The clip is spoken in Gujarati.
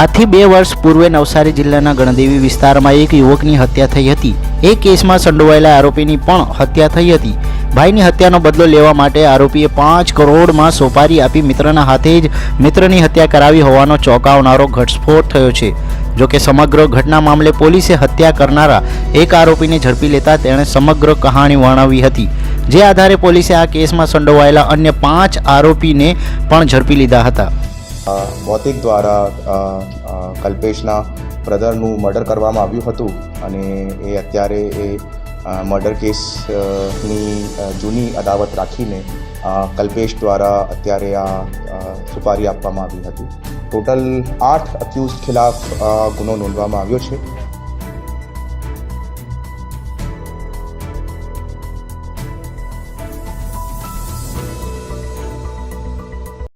આજથી બે વર્ષ પૂર્વે નવસારી જિલ્લાના ગણદેવી વિસ્તારમાં એક યુવકની હત્યા થઈ હતી. એ કેસમાં સંડોવાયેલા આરોપીની પણ હત્યા થઈ હતી. ભાઈની હત્યાનો બદલો લેવા માટે આરોપીએ પાંચ કરોડમાં સોપારી આપી મિત્રના હાથે જ મિત્રની હત્યા કરાવી હોવાનો ચોંકાવનારો ઘટસ્ફોટ થયો છે. જોકે સમગ્ર ઘટના મામલે પોલીસે હત્યા કરનારા એક આરોપીને ઝડપી લેતા તેણે સમગ્ર કહાણી વર્ણવી હતી. જે આધારે પોલીસે આ કેસમાં સંડોવાયેલા અન્ય પાંચ આરોપીને પણ ઝડપી લીધા હતા. ભૌતિક દ્વારા કલ્પેશના બ્રધરનું મર્ડર કરવામાં આવ્યું હતું અને એ અત્યારે એ મર્ડર કેસની જૂની અદાવત રાખીને કલ્પેશ દ્વારા અત્યારે આ સુપારી આપવામાં આવી હતી. ટોટલ આઠ અક્યુઝ ખિલાફ ગુનો નોંધવામાં આવ્યો છે.